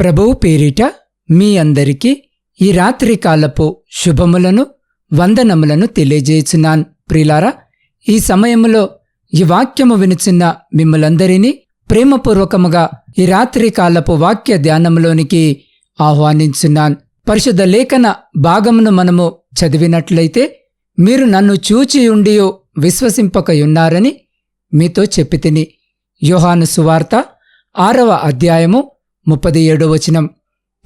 ప్రభువు పేరిట మీ అందరికీ ఈ రాత్రి కాలపు శుభములను వందనములను తెలియజేయుచున్నాను. ప్రిలారా ఈ సమయములో ఈ వాక్యము వినుచున్న మిమ్మలందరినీ ప్రేమపూర్వకముగా ఈ రాత్రి కాలపు వాక్య ధ్యానములోనికి ఆహ్వానించున్నాను. పరిశుద్ధ లేఖన భాగమును మనము చదివినట్లయితే మీరు నన్ను చూచి ఉండియో విశ్వసింపకయున్నారని మీతో చెప్పి తిని యోహాను సువార్త ఆరవ అధ్యాయము ముప్పది ఏడో వచనం.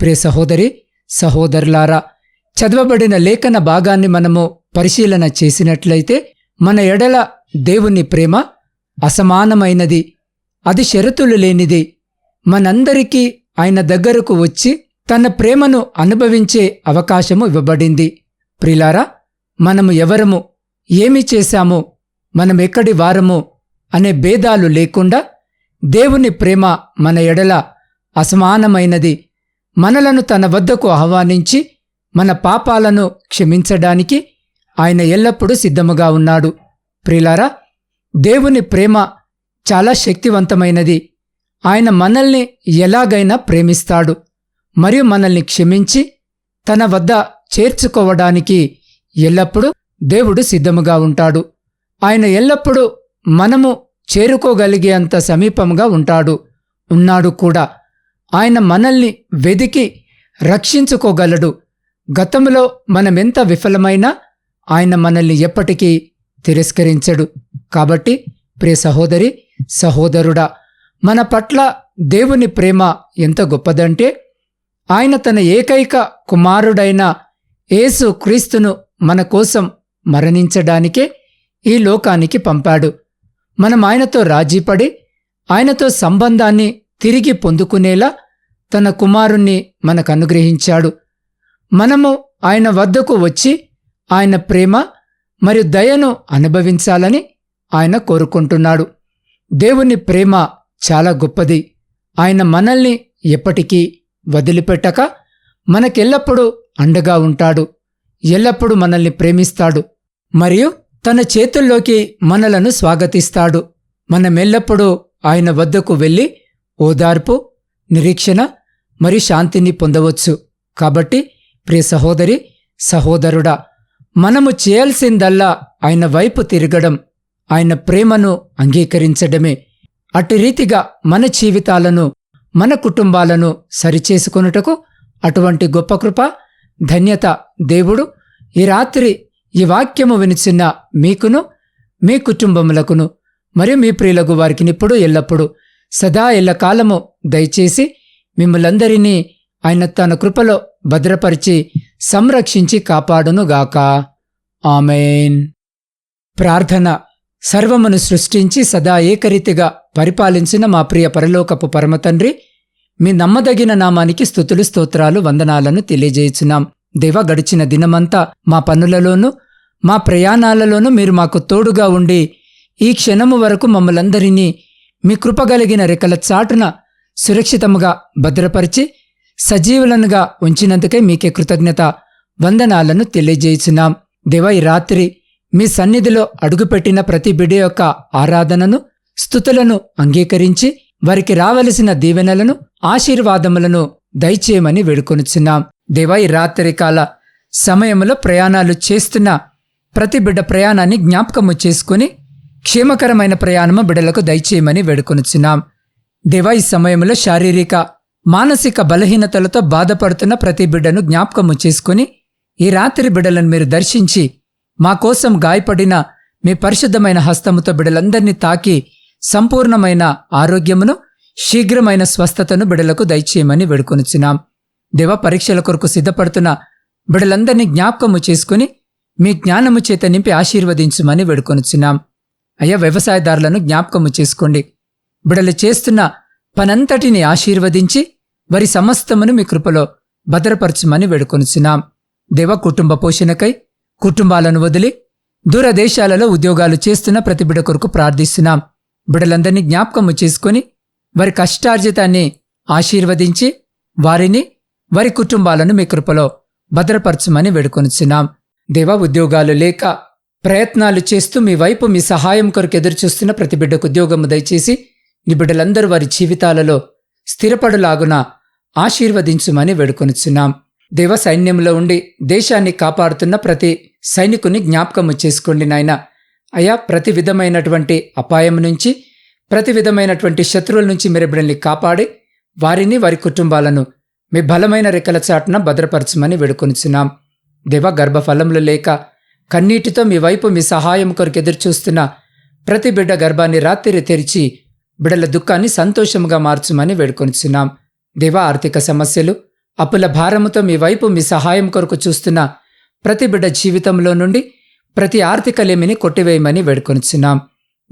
ప్రియ సహోదరి సహోదరులారా చదవబడిన లేఖన భాగాన్ని మనము పరిశీలన చేసినట్లయితే మన ఎడల దేవుని ప్రేమ అసమానమైనది అది షరతులు లేనిది. మనందరికీ ఆయన దగ్గరకు వచ్చి తన ప్రేమను అనుభవించే అవకాశము ఇవ్వబడింది. ప్రిలారా మనము ఎవరము ఏమి చేశాము మనం ఎక్కడి వారము అనే భేదాలు లేకుండా దేవుని ప్రేమ మన ఎడల అసమానమైనది. మనలను తన వద్దకు ఆహ్వానించి మన పాపాలను క్షమించడానికి ఆయన ఎల్లప్పుడూ సిద్ధముగా ఉన్నాడు. ప్రిలారా దేవుని ప్రేమ చాలా శక్తివంతమైనది. ఆయన మనల్ని ఎలాగైనా ప్రేమిస్తాడు. మరియు మనల్ని క్షమించి తన వద్ద చేర్చుకోవడానికి ఎల్లప్పుడూ దేవుడు సిద్ధముగా ఉంటాడు. ఆయన ఎల్లప్పుడూ మనము చేరుకోగలిగే అంత సమీపంగా ఉంటాడు. ఉన్నాడు కూడా. ఆయన మనల్ని వెదికి రక్షించుకోగలడు. గతంలో మనమెంత విఫలమైనా ఆయన మనల్ని ఎప్పటికీ తిరస్కరించడు. కాబట్టి ప్రియ సహోదరి సహోదరుడా మన పట్ల దేవుని ప్రేమ ఎంత గొప్పదంటే ఆయన తన ఏకైక కుమారుడైన యేసు క్రీస్తును మన కోసం మరణించడానికే ఈ లోకానికి పంపాడు. మనం ఆయనతో రాజీపడి ఆయనతో సంబంధాన్ని తిరిగి పొందుకునేలా తన కుమారుణ్ణి మనకు అనుగ్రహించాడు మనము ఆయన వద్దకు వచ్చి ఆయన ప్రేమ మరియు దయను అనుభవించాలని ఆయన కోరుకుంటున్నాడు. దేవుని ప్రేమ చాలా గొప్పది. ఆయన మనల్ని ఎప్పటికీ వదిలిపెట్టక మనకెల్లప్పుడూ అండగా ఉంటాడు. ఎల్లప్పుడూ మనల్ని ప్రేమిస్తాడు. మరియు తన చేతుల్లోకి మనలను స్వాగతిస్తాడు. మనమెల్లప్పుడూ ఆయన వద్దకు వెళ్ళి ఓదార్పు నిరీక్షణ మరియు శాంతిని పొందవచ్చు. కాబట్టి ప్రియ సహోదరి సహోదరుడా మనము చేయాల్సిందల్లా ఆయన వైపు తిరగడం ఆయన ప్రేమను అంగీకరించడమే. అటు రీతిగా మన జీవితాలను మన కుటుంబాలను సరిచేసుకొనుటకు అటువంటి గొప్ప కృప ధన్యత దేవుడు ఈ రాత్రి ఈ వాక్యము వినిచిన్న మీకును మీ కుటుంబములకును మరియు మీ ప్రియులకు వారికి ఇప్పుడు ఎల్లప్పుడూ సదా ఎల్లకాలము దయచేసి మిమ్మలందరినీ ఆయన తన కృపలో భద్రపరిచి సంరక్షించి కాపాడునుగాక. ఆమెన్. ప్రార్థన సర్వమును సృష్టించి సదా ఏకరీతిగా పరిపాలించిన మా ప్రియ పరలోకపు పరమతండ్రి మీ నమ్మదగిన నామానికి స్థుతులు స్తోత్రాలు వందనాలను తెలియజేయుచున్నాం. దేవ గడిచిన దినమంతా మా పనులలోనూ మా ప్రయాణాలలోనూ మీరు మాకు తోడుగా ఉండి ఈ క్షణము వరకు మమ్మలందరినీ మీ కృపగలిగిన రెక్కల చాటున సురక్షితముగా భద్రపరిచి సజీవులనుగా ఉంచినందుకే మీకే కృతజ్ఞత వందనాలను తెలియజేయుచున్నాం. దేవ ఈ రాత్రి మీ సన్నిధిలో అడుగుపెట్టిన ప్రతి బిడ్డ యొక్క ఆరాధనను స్థుతులను అంగీకరించి వారికి రావలసిన దీవెనలను ఆశీర్వాదములను దయచేయమని వేడుకొనుచున్నాం. దేవా ఈ రాత్రి కాల సమయంలో ప్రయాణాలు చేస్తున్న ప్రతి బిడ్డ ప్రయాణాన్ని జ్ఞాపకము చేసుకుని క్షేమకరమైన ప్రయాణము బిడలకు దయచేయమని వేడుకొనుచున్నాం. దేవా ఈ సమయంలో శారీరక మానసిక బలహీనతలతో బాధపడుతున్న ప్రతి బిడ్డను జ్ఞాపకము చేసుకుని ఈ రాత్రి బిడ్డలను మీరు దర్శించి మా కోసం గాయపడిన మీ పరిశుద్ధమైన హస్తముతో బిడలందరినీ తాకి సంపూర్ణమైన ఆరోగ్యమును శీఘ్రమైన స్వస్థతను బిడలకు దయచేయమని వేడుకొనుచున్నాం. దేవ పరీక్షల కొరకు సిద్ధపడుతున్న బిడలందరినీ జ్ఞాపకము చేసుకుని మీ జ్ఞానము చేత నింపి ఆశీర్వదించుమని వేడుకొనుచున్నాం. అయ్యా వ్యవసాయదారులను జ్ఞాపకము చేసుకోండి. బిడలు చేస్తున్న పనంతటిని ఆశీర్వదించి వారి సమస్తమును మీ కృపలో భద్రపరచుమని వేడుకొనుచున్నాం. దేవ కుటుంబ పోషణకై కుటుంబాలను వదిలి దూరదేశాలలో ఉద్యోగాలు చేస్తున్న ప్రతి బిడ కొరకు ప్రార్థిస్తున్నాం. బిడలందరినీ జ్ఞాపకము చేసుకుని వారి కష్టార్జితాన్ని ఆశీర్వదించి వారిని వారి కుటుంబాలను మీ కృపలో భద్రపరచమని వేడుకొనుచున్నాం. దేవా ఉద్యోగాలు లేక ప్రయత్నాలు చేస్తూ మీ వైపు మీ సహాయం కొరకు ఎదురుచూస్తున్న ప్రతి బిడ్డకు ఉద్యోగము దయచేసి నీ బిడ్డలందరూ వారి జీవితాలలో స్థిరపడులాగున ఆశీర్వదించుమని వేడుకొనుచున్నాం. దేవ సైన్యంలో ఉండి దేశాన్ని కాపాడుతున్న ప్రతి సైనికుని జ్ఞాపకము చేసుకోండి నాయన. అయా ప్రతి విధమైనటువంటి అపాయం నుంచి ప్రతి విధమైనటువంటి శత్రువుల నుంచి మీరు బిడ్డల్ని కాపాడి వారిని వారి కుటుంబాలను మీ బలమైన రెక్కల చాటున భద్రపరచమని వేడుకొనిచున్నాం. దేవ గర్భఫలములు లేక కన్నీటితో మీ వైపు మీ సహాయం కొరకు ఎదురుచూస్తున్న ప్రతి బిడ్డ గర్భాన్ని రాత్రి తెరిచి బిడ్డల దుఃఖాన్ని సంతోషముగా మార్చుమని వేడుకొనిచున్నాం. దేవ ఆర్థిక సమస్యలు అప్పుల భారముతో మీ వైపు మీ సహాయం కొరకు చూస్తున్న ప్రతి బిడ్డ జీవితంలో నుండి ప్రతి ఆర్థిక లేమిని కొట్టివేయమని వేడుకొనిచున్నాం.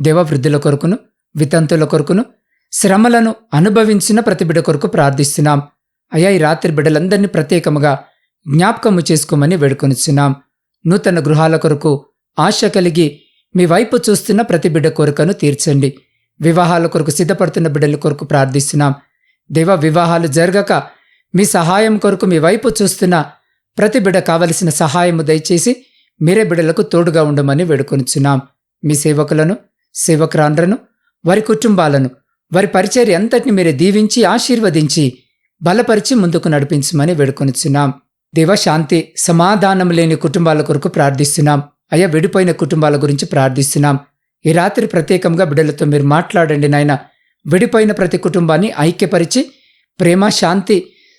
దేవ వృద్ధుల కొరకును వితంతుల కొరకును శ్రమలను అనుభవించిన ప్రతి బిడ్డ కొరకు ప్రార్థిస్తున్నాం. అయ్యా ఈ రాత్రి బిడ్డలందరినీ ప్రత్యేకముగా జ్ఞాపకము చేసుకోమని వేడుకొనిచున్నాం. నూతన గృహాల కొరకు ఆశ కలిగి మీ వైపు చూస్తున్న ప్రతి బిడ్డ కోరికను తీర్చండి. వివాహాల కొరకు సిద్ధపడుతున్న బిడ్డల కొరకు ప్రార్థిస్తున్నాం. దేవ వివాహాలు జరగక మీ సహాయం కొరకు మీ వైపు చూస్తున్న ప్రతి బిడ్డ కావలసిన సహాయము దయచేసి మీరే బిడ్డలకు తోడుగా ఉండమని వేడుకొనిచున్నాం. మీ సేవకులను సేవకురాండ్రను వారి కుటుంబాలను వారి పరిచర్య అంతటిని మీరే దీవించి ఆశీర్వదించి బలపరిచి ముందుకు నడిపించమని వేడుకొనిచున్నాం. దేవ శాంతి సమాధానం లేని కుటుంబాల కొరకు ప్రార్థిస్తున్నాం. అయ్యా విడిపోయిన కుటుంబాల గురించి ప్రార్థిస్తున్నాం. ఈ రాత్రి ప్రత్యేకంగా బిడ్డలతో మీరు మాట్లాడండి నాయన. విడిపోయిన ప్రతి కుటుంబాన్ని ఐక్యపరిచి ప్రేమ శాంతి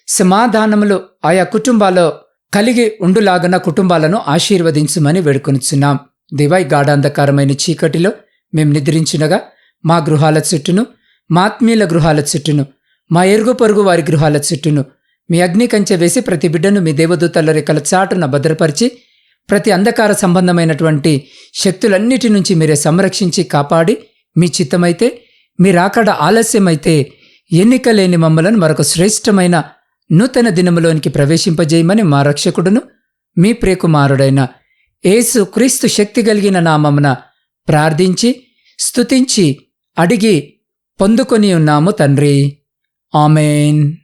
సమాధానములు ఆయా కుటుంబాల్లో కలిగి ఉండులాగన కుటుంబాలను ఆశీర్వదించమని వేడుకొనిచున్నాం. దివాయి గాఢాంధకారమైన చీకటిలో మేము నిద్రించినగా మా గృహాల చుట్టూను మా ఆత్మీయుల గృహాల చుట్టూను మా ఎరుగు పొరుగు వారి గృహాల చుట్టూను మీ అగ్ని కంచె వేసి ప్రతి బిడ్డను మీ దేవదూతల రెక్కల చాటున భద్రపరిచి ప్రతి అంధకార సంబంధమైనటువంటి శక్తులన్నిటి నుంచి మీరే సంరక్షించి కాపాడి మీ చిత్తమైతే మీరాకడ ఆలస్యమైతే ఎన్నిక లేని మమ్మలను మరొక శ్రేష్టమైన నూతన దినములోనికి ప్రవేశింపజేయమని మా రక్షకుడును మీ ప్రియకుమారుడైన యేసు క్రీస్తు శక్తి కలిగిన నామమున ప్రార్థించి స్తుతించి అడిగి పొందుకొని ఉన్నాము తండ్రి. ఆమెన్.